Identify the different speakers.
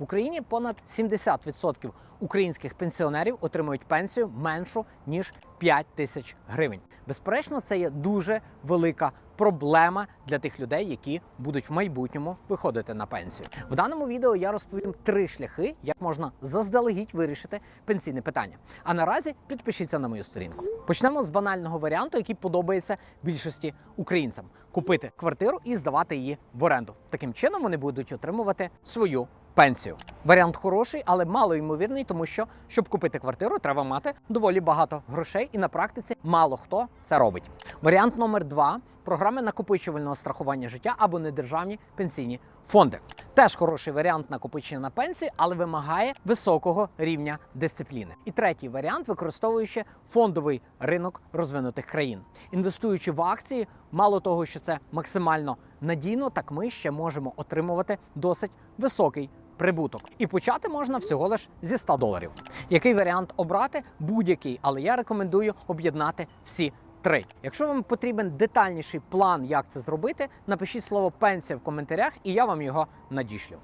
Speaker 1: В Україні понад 70% українських пенсіонерів отримують пенсію меншу ніж 5 тисяч гривень. Безперечно, це є дуже велика проблема для тих людей, які будуть в майбутньому виходити на пенсію. В даному відео я розповім три шляхи, як можна заздалегідь вирішити пенсійне питання. А наразі підпишіться на мою сторінку. Почнемо з банального варіанту, який подобається більшості українцям: купити квартиру і здавати її в оренду. Таким чином вони будуть отримувати свою пенсію. Варіант хороший, але мало ймовірний, тому що щоб купити квартиру, треба мати доволі багато грошей, і на практиці мало хто це робить. Варіант номер два програми накопичувального страхування життя або недержавні пенсійні фонди. Теж хороший варіант накопичення на пенсію, але вимагає високого рівня дисципліни. І третій варіант, використовуючи фондовий ринок розвинутих країн, інвестуючи в акції, мало того, що це максимально надійно, так ми ще можемо отримувати досить високий прибуток. І почати можна всього лиш зі 100 доларів. Який варіант обрати? Будь-який, але я рекомендую об'єднати всі. Три. Якщо вам потрібен детальніший план, як це зробити, напишіть слово пенсія в коментарях, і я вам його надішлю.